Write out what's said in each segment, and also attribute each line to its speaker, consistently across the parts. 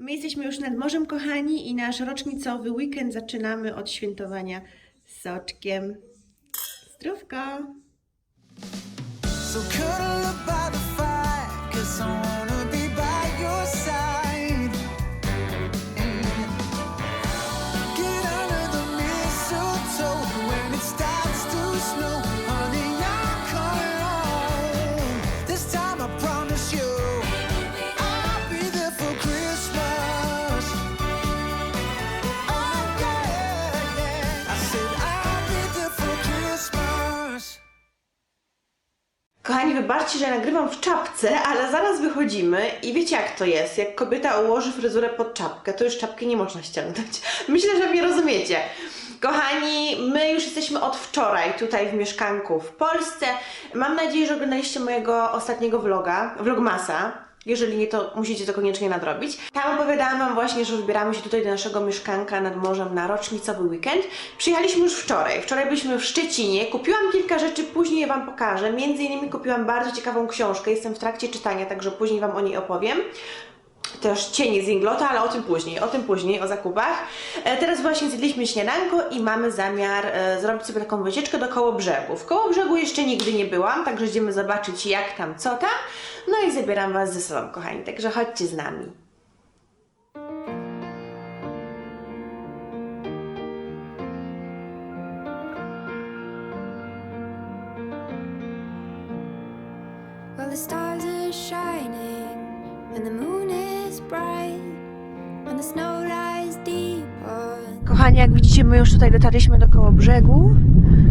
Speaker 1: My jesteśmy już nad morzem, kochani, i nasz rocznicowy weekend zaczynamy od świętowania z soczkiem. Zdrówko!
Speaker 2: So
Speaker 1: Kochani, wybaczcie, że nagrywam w czapce, ale zaraz wychodzimy i wiecie jak to jest. Jak kobieta ułoży fryzurę pod czapkę, to już czapki nie można ściągnąć. Myślę, że mnie rozumiecie. Kochani, my już jesteśmy od wczoraj tutaj w mieszkanku w Polsce. Mam nadzieję, że oglądaliście mojego ostatniego vloga, vlogmasa. Jeżeli nie, to musicie to koniecznie nadrobić. Tam opowiadałam Wam właśnie, że wybieramy się tutaj do naszego mieszkanka nad morzem na rocznicowy weekend. Przyjechaliśmy już wczoraj. Wczoraj byliśmy w Szczecinie. Kupiłam kilka rzeczy, później je Wam pokażę. Między innymi kupiłam bardzo ciekawą książkę. Jestem w trakcie czytania, także później Wam o niej opowiem też cienie z Inglota, ale o tym później, o tym później, o zakupach. E, teraz właśnie zjedliśmy śniadanko i mamy zamiar e, zrobić sobie taką wycieczkę do Kołobrzegu. W Kołobrzegu jeszcze nigdy nie byłam, także idziemy zobaczyć jak tam, co tam. No i zabieram Was ze sobą, kochani, także chodźcie z nami. Kochani, jak widzicie, my już tutaj dotarliśmy do Kołobrzegu.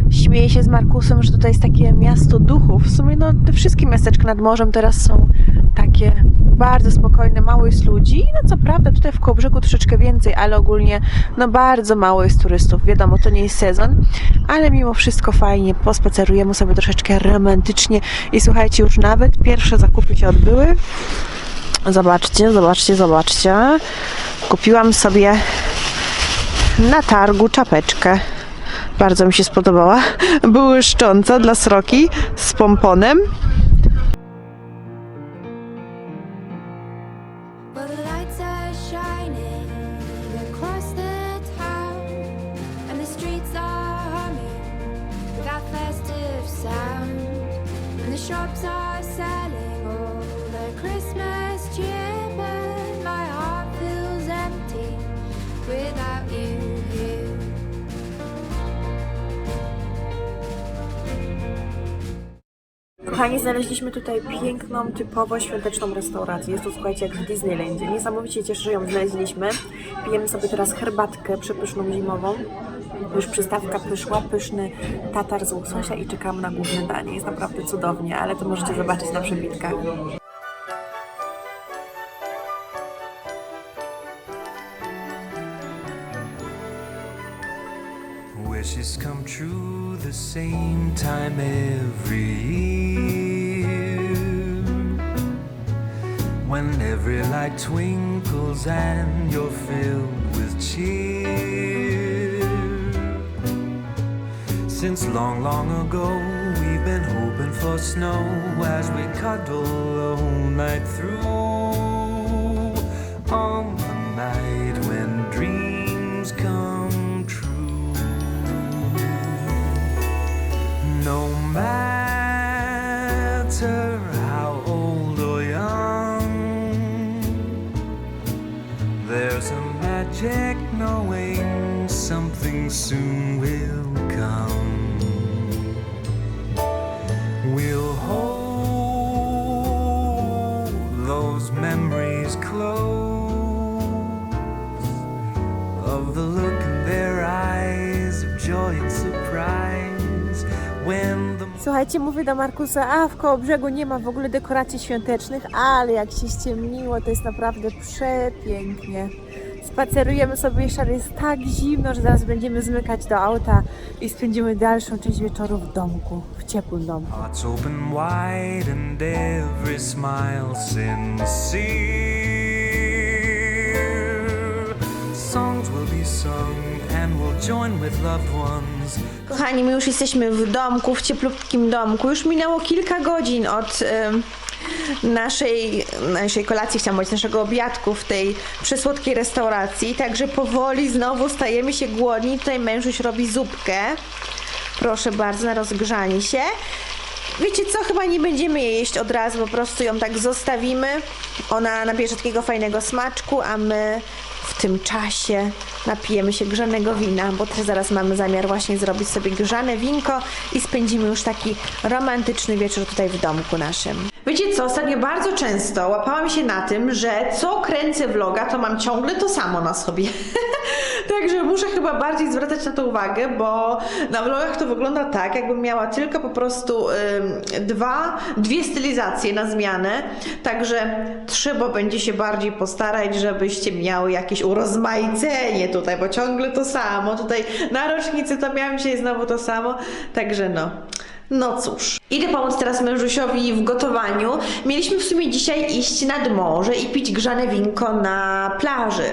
Speaker 1: Śmieję się z Markusem, że tutaj jest takie miasto duchów. W sumie no, te wszystkie miasteczka nad morzem teraz są takie bardzo spokojne, mało jest ludzi. No co prawda tutaj w Kołobrzegu troszeczkę więcej, ale ogólnie no bardzo mało jest turystów. Wiadomo, to nie jest sezon, ale mimo wszystko fajnie pospacerujemy sobie troszeczkę romantycznie i słuchajcie, już nawet pierwsze zakupy się odbyły. Zobaczcie, zobaczcie, zobaczcie. Kupiłam sobie na targu czapeczkę. Bardzo mi się spodobała. Błyszcząca dla sroki z pomponem. Kochani, znaleźliśmy tutaj piękną, typowo świąteczną restaurację. Jest to, słuchajcie, jak w Disneylandzie. Niesamowicie cieszę, że ją znaleźliśmy. Pijemy sobie teraz herbatkę przepyszną zimową. Już przystawka pyszła, pyszny tatar z łososia i czekamy na główne danie. Jest naprawdę cudownie, ale to możecie zobaczyć na przebitkach.
Speaker 2: Wishes come true the same time every year. When every light twinkles and you're filled with cheer. Since long, long ago, we've been hoping for snow as we cuddle all night through. We'll hold those memories close of the look in their eyes of joy and surprise when the
Speaker 1: Słuchajcie, mówię do Markusa, a w koło brzegu nie ma w ogóle dekoracji świątecznych, ale jak się ściemniło, to jest naprawdę przepięknie. Spacerujemy sobie jeszcze, ale jest tak zimno, że zaraz będziemy zmykać do auta i spędzimy dalszą część wieczoru w domku, w ciepłym domku.
Speaker 2: Hearts open wide and every smile sincere. Songs will be sung and we'll join with loved ones.
Speaker 1: Kochani, my już jesteśmy w domku, w cieplutkim domku. Już minęło kilka godzin od, em, naszej, naszej kolacji, chciałam powiedzieć, naszego obiadku w tej przesłodkiej restauracji. Także powoli znowu stajemy się głodni. Tutaj mężuś robi zupkę. Proszę bardzo, na rozgrzanie się. Wiecie co, chyba nie będziemy jej jeść od razu, po prostu ją tak zostawimy. Ona nabierze takiego fajnego smaczku, a my tym czasie napijemy się grzanego wina, bo też zaraz mamy zamiar właśnie zrobić sobie grzane winko i spędzimy już taki romantyczny wieczór tutaj w domku naszym. Wiecie co, ostatnio bardzo często łapałam się na tym, że co kręcę vloga, to mam ciągle to samo na sobie. Także muszę chyba bardziej zwracać na to uwagę, bo na vlogach to wygląda tak, jakbym miała tylko po prostu dwa, dwie stylizacje na zmianę. Także trzeba będzie się bardziej postarać, żebyście miały jakieś urozmaicenie tutaj, bo ciągle to samo. Tutaj na rocznicy to miałam dzisiaj znowu to samo. Także no. No cóż, idę pomóc teraz mężusiowi w gotowaniu. Mieliśmy w sumie dzisiaj iść nad morze i pić grzane winko na plaży.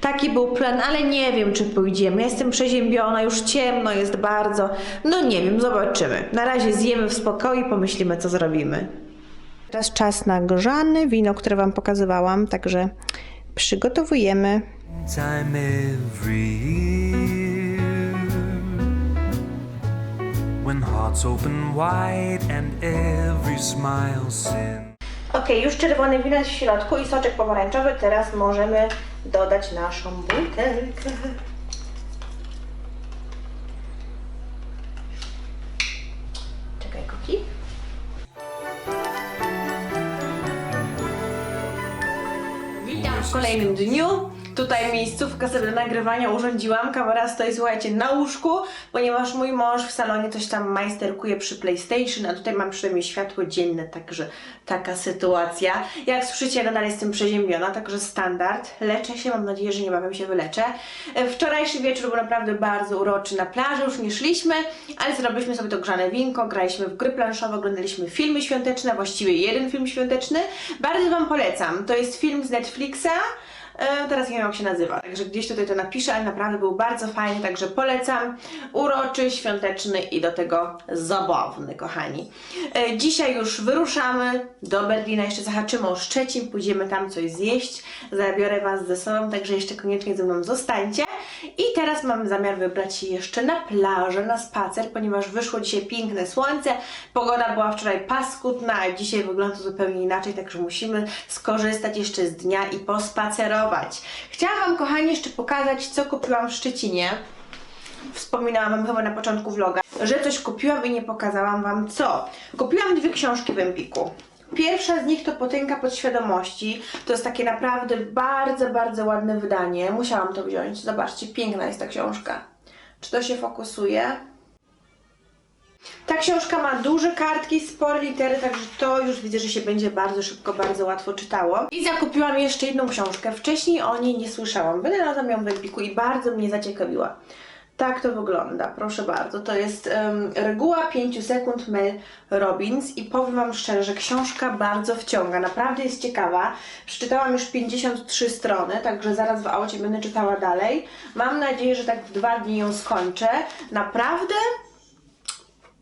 Speaker 1: Taki był plan, ale nie wiem, czy pójdziemy. Jestem przeziębiona, już ciemno jest bardzo. No nie wiem, zobaczymy. Na razie zjemy w spokoju i pomyślimy, co zrobimy. Teraz czas na grzane wino, które Wam pokazywałam, także przygotowujemy.
Speaker 2: time every year when hearts open wide and every smile sends.
Speaker 1: Ok, już czerwone wino jest w środku i soczek pomarańczowy. Teraz możemy dodać naszą butelkę. Czekaj, koki. Witam w kolejnym dniu. Tutaj miejscówkę sobie do nagrywania urządziłam. Kamera stoi, słuchajcie, na łóżku, ponieważ mój mąż w salonie coś tam majsterkuje przy PlayStation, a tutaj mam przynajmniej światło dzienne, także taka sytuacja. Jak słyszycie, nadal jestem przeziębiona, także standard. Leczę się, mam nadzieję, że niebawem się wyleczę. E, Wczorajszy wieczór był naprawdę bardzo uroczy na plaży, już nie szliśmy, ale zrobiliśmy sobie to grzane winko, graliśmy w gry planszowe, oglądaliśmy filmy świąteczne, właściwie jeden film świąteczny. Bardzo Wam polecam. To jest film z Netflixa. E, teraz nie wiem jak się nazywa, także gdzieś tutaj to napiszę, ale naprawdę był bardzo fajny, także polecam. Uroczy, świąteczny i do tego zabawny, kochani. E, dzisiaj już wyruszamy do Berlina, jeszcze zahaczymy o Szczecin, pójdziemy tam coś zjeść, zabiorę Was ze sobą, także jeszcze koniecznie ze mną zostańcie. I teraz mamy zamiar wybrać się jeszcze na plażę, na spacer, ponieważ wyszło dzisiaj piękne słońce, pogoda była wczoraj paskudna, a dzisiaj wygląda zupełnie inaczej, także musimy skorzystać jeszcze z dnia i pospacerować. Chciałam Wam, kochani, jeszcze pokazać, co kupiłam w Szczecinie. Wspominałam Wam chyba na początku vloga, że coś kupiłam i nie pokazałam Wam co. Kupiłam dwie książki w Empiku. Pierwsza z nich to Potęga Podświadomości. To jest takie naprawdę bardzo, bardzo ładne wydanie. Musiałam to wziąć. Zobaczcie, piękna jest ta książka. Czy to się fokusuje? Ta książka ma duże kartki, spore litery, także to już widzę, że się będzie bardzo szybko, bardzo łatwo czytało. I zakupiłam jeszcze jedną książkę. Wcześniej o niej nie słyszałam. Wynalazłam ją w Empiku i bardzo mnie zaciekawiła. Tak to wygląda, proszę bardzo. To jest em, reguła 5 sekund Mel Robbins i powiem Wam szczerze, że książka bardzo wciąga, naprawdę jest ciekawa. Przeczytałam już 53 strony, także zaraz w aucie będę czytała dalej. Mam nadzieję, że tak w dwa dni ją skończę. Naprawdę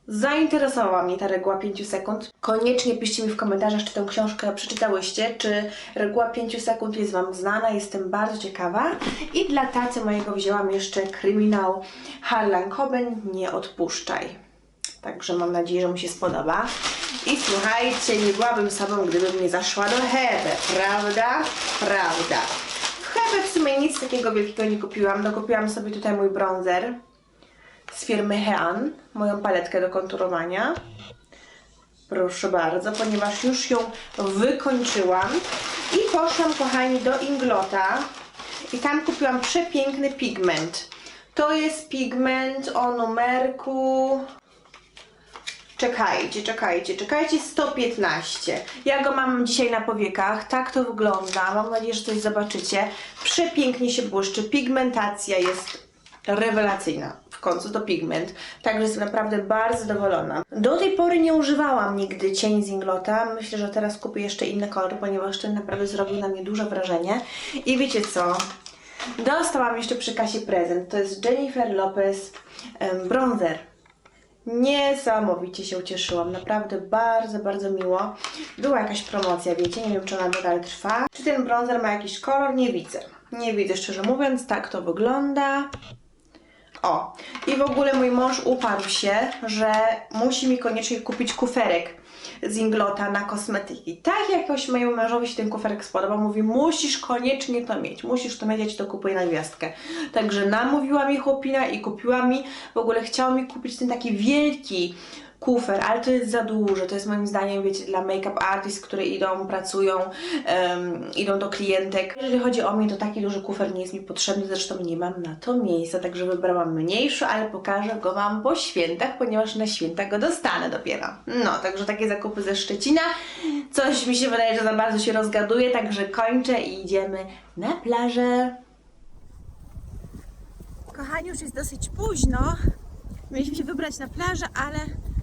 Speaker 1: Zainteresowała mnie ta reguła 5 sekund. Koniecznie piszcie mi w komentarzach, czy tę książkę przeczytałyście, czy reguła 5 sekund jest Wam znana, jestem bardzo ciekawa. I dla tacy mojego wzięłam jeszcze kryminał Harlan Coben, Nie odpuszczaj. Także mam nadzieję, że mu się spodoba. I słuchajcie, nie byłabym sobą, gdybym nie zaszła do Hebe, prawda? Prawda. W Hebe w sumie nic takiego wielkiego nie kupiłam. Dokupiłam sobie tutaj mój bronzer z firmy Hean, moją paletkę do konturowania. Proszę bardzo, ponieważ już ją wykończyłam. I poszłam, kochani, do Inglota i tam kupiłam przepiękny pigment. To jest pigment o numerku Czekajcie, czekajcie, czekajcie, 115. Ja go mam dzisiaj na powiekach, tak to wygląda. Mam nadzieję, że coś zobaczycie. Przepięknie się błyszczy, pigmentacja jest rewelacyjna. Końcu to pigment, także jestem naprawdę bardzo zadowolona. Do tej pory nie używałam nigdy cieni z Inglota. Myślę, że teraz kupię jeszcze inny kolor, ponieważ ten naprawdę zrobił na mnie duże wrażenie. I wiecie co? Dostałam jeszcze przy kasie prezent. To jest Jennifer Lopez em, bronzer. Niesamowicie się ucieszyłam, naprawdę bardzo, bardzo miło. Była jakaś promocja, wiecie, nie wiem czy ona nadal trwa. Czy ten bronzer ma jakiś kolor? Nie widzę. Nie widzę, szczerze mówiąc, tak to wygląda. O, i w ogóle mój mąż uparł się, że musi mi koniecznie kupić kuferek z Inglota na kosmetyki. Tak jakoś mojemu mężowi się ten kuferek spodobał, mówi musisz koniecznie to mieć, musisz to mieć, ja Ci to kupuję na gwiazdkę. Także namówiła mi chłopina i kupiła mi, w ogóle chciała mi kupić ten taki wielki kufer, ale to jest za dużo, to jest moim zdaniem, wiecie, dla make-up artist, które idą, pracują, em, idą do klientek. Jeżeli chodzi o mnie, to taki duży kufer nie jest mi potrzebny, zresztą nie mam na to miejsca, także wybrałam mniejszy, ale pokażę go Wam po świętach, ponieważ na święta go dostanę dopiero. No, także takie zakupy ze Szczecina. Coś mi się wydaje, że za bardzo się rozgaduję, także kończę i idziemy na plażę.
Speaker 3: Kochani, już jest dosyć późno. Mieliśmy się wybrać na plażę, ale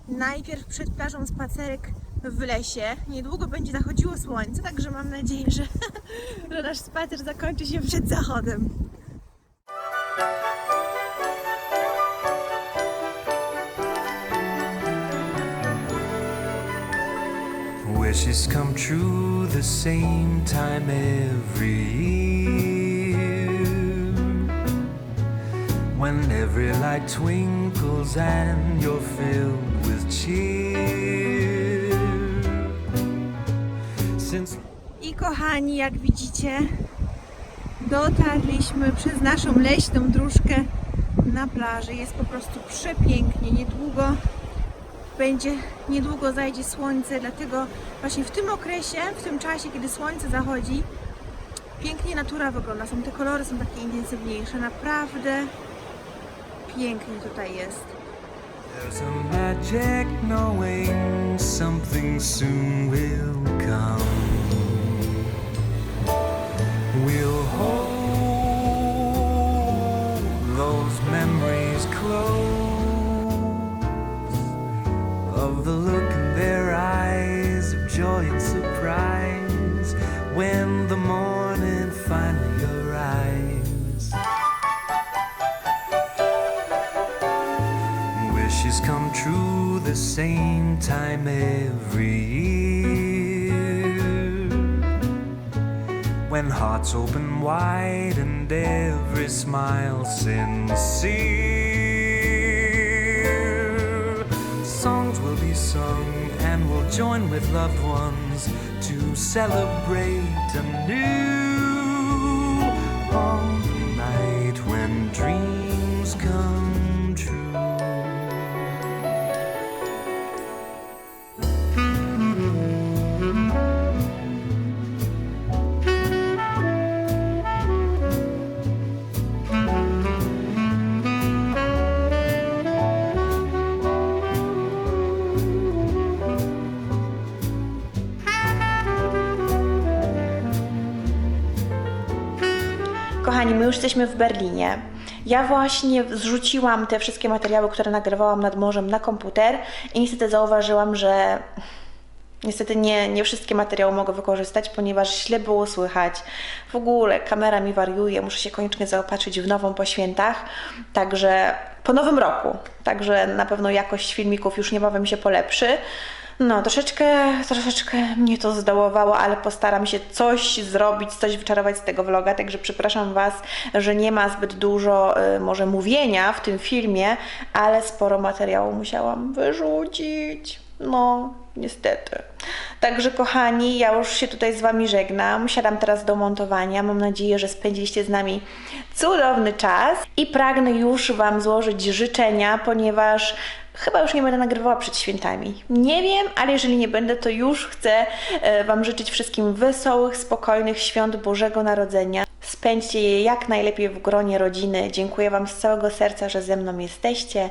Speaker 3: najpierw przed plażą spacerek w lesie. Niedługo będzie zachodziło słońce, także mam nadzieję, że, że nasz spacer zakończy się przed zachodem.
Speaker 2: Wishes come true the same time every year. When every light twinkles and you're filled with cheer. Since
Speaker 3: I kochani, jak widzicie, dotarliśmy przez naszą leśną dróżkę na plaży. Jest po prostu przepięknie. Niedługo będzie, niedługo zajdzie słońce, dlatego właśnie w tym okresie, w tym czasie, kiedy słońce zachodzi, pięknie natura wygląda. Są te kolory są takie intensywniejsze. Naprawdę pięknie tutaj jest.
Speaker 2: There's a magic knowing something soon will come. When hearts open wide and every smile sincere. Songs will be sung and we'll join with loved ones to celebrate anew
Speaker 1: już jesteśmy w Berlinie. Ja właśnie zrzuciłam te wszystkie materiały, które nagrywałam nad morzem na komputer i niestety zauważyłam, że niestety nie, nie wszystkie materiały mogę wykorzystać, ponieważ źle było słychać. W ogóle kamera mi wariuje, muszę się koniecznie zaopatrzyć w nową po świętach, także po nowym roku. Także na pewno jakość filmików już niebawem się polepszy. No, troszeczkę, troszeczkę mnie to zdołowało, ale postaram się coś zrobić, coś wyczarować z tego vloga, także przepraszam Was, że nie ma zbyt dużo y, może mówienia w tym filmie, ale sporo materiału musiałam wyrzucić. No, niestety. Także kochani, ja już się tutaj z Wami żegnam. Siadam teraz do montowania. Mam nadzieję, że spędziliście z nami cudowny czas i pragnę już Wam złożyć życzenia, ponieważ chyba już nie będę nagrywała przed świętami. Nie wiem, ale jeżeli nie będę, to już chcę e, Wam życzyć wszystkim wesołych, spokojnych świąt Bożego Narodzenia. Spędźcie je jak najlepiej w gronie rodziny. Dziękuję Wam z całego serca, że ze mną jesteście.